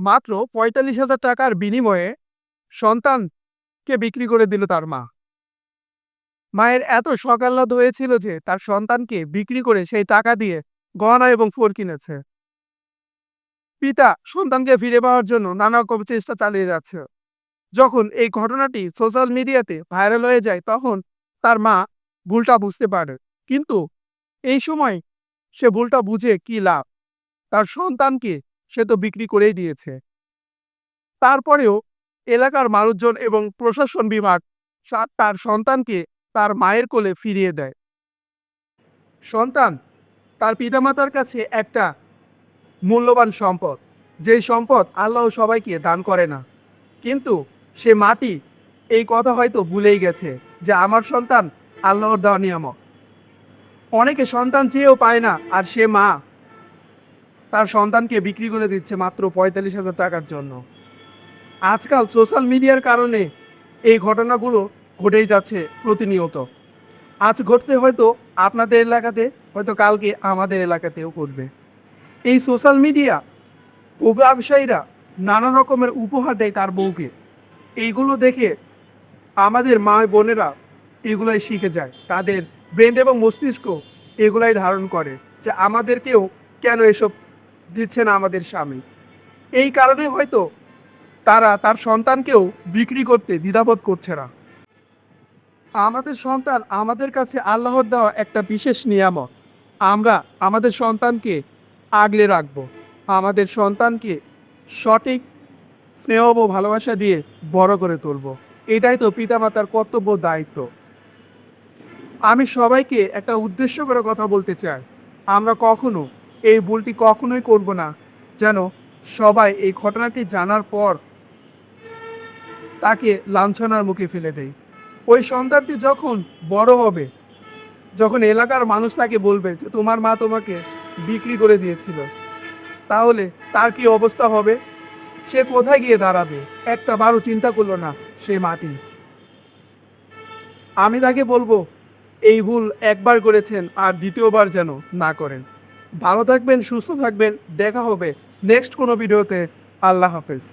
মাত্র পঁয়তাল্লিশ হাজার টাকার বিনিময়ে সন্তানকে বিক্রি করে দিল তার মা। মায়ের এত সকাল্লাদ হয়েছিল যে তার সন্তানকে বিক্রি করে সেই টাকা দিয়ে গহনা এবং ফোর কিনেছে। পিতা সন্তানকে ফিরে পাওয়ার জন্য নানা রকম চেষ্টা চালিয়ে যাচ্ছে। যখন এই ঘটনাটি সোশ্যাল মিডিয়াতে ভাইরাল হয়ে যায় তখন তার মা ভুলটা বুঝতে পারে। কিন্তু এই সময় সে ভুলটা বুঝে কি লাভ? তার সন্তানকে সে তো বিক্রি করেই দিয়েছে। তারপরেও এলাকার মানুষজন এবং প্রশাসন বিভাগ তার সন্তানকে তার মায়ের কোলে ফিরিয়ে দেয়। সন্তান তার পিতামাতার কাছে একটা মূল্যবান সম্পদ। যেই সম্পদ আল্লাহ সবাইকে দান করে না। কিন্তু সে মাটি, এই কথা হয়তো ভুলেই গেছে যে আমার সন্তান আল্লাহর দেওয়া নিয়ামক অনেকে সন্তান চেয়েও পায় না আর সে মা তার সন্তানকে বিক্রি করে দিচ্ছে মাত্র পঁয়তাল্লিশ হাজার টাকার জন্য। আজকাল সোশ্যাল মিডিয়ার কারণে এই ঘটনাগুলো ঘটেই যাচ্ছে প্রতিনিয়ত। আজ ঘটছে হয়তো আপনাদের এলাকাতে, হয়তো কালকে আমাদের এলাকাতেও ঘটবে। এই সোশ্যাল মিডিয়া ও ব্যবসায়ীরা নানা রকমের উপহার দেয় তার বউকে। এইগুলো দেখে আমাদের মা বোনেরা এগুলাই শিখে যায়। তাদের ব্রেন এবং মস্তিষ্ক এগুলাই ধারণ করে যে আমাদেরকেও কেন এসব দিচ্ছে না আমাদের স্বামী। এই কারণে হয়তো তারা তার সন্তানকেও বিক্রি করতে দ্বিধাবোধ করছে না। আমাদের সন্তান আমাদের কাছে আল্লাহর দেওয়া একটা বিশেষ নিয়ামত। আমরা আমাদের সন্তানকে আগলে রাখব। আমাদের সন্তানকে সঠিক স্নেহ ও ভালোবাসা দিয়ে বড় করে তুলব। এটাই তো পিতামাতার কর্তব্য দায়িত্ব। আমি সবাইকে একটা উদ্দেশ্য করে কথা বলতে চাই। আমরা কখনো এই ভুলটি কখনোই করব না। যেন সবাই এই ঘটনাটি জানার পর তাকে লাঞ্ছনার মুখে ফেলে দেয়। ওই সন্তানটি যখন বড় হবে, যখন এলাকার মানুষ তাকে বলবে যে, তোমার মা তোমাকে বিক্রি করে দিয়েছিল। তাহলে তার কি অবস্থা হবে? সে কোথায় গিয়ে দাঁড়াবে? একটা বারও চিন্তা করল না সে মাটি। আমি তাকে বলব, এই ভুল একবার করেছেন আর দ্বিতীয়বার যেন না করেন। ভালো থাকবেন সুস্থ থাকবেন। দেখা হবে নেক্সট কোনো ভিডিওতে আল্লাহ হাফেজ।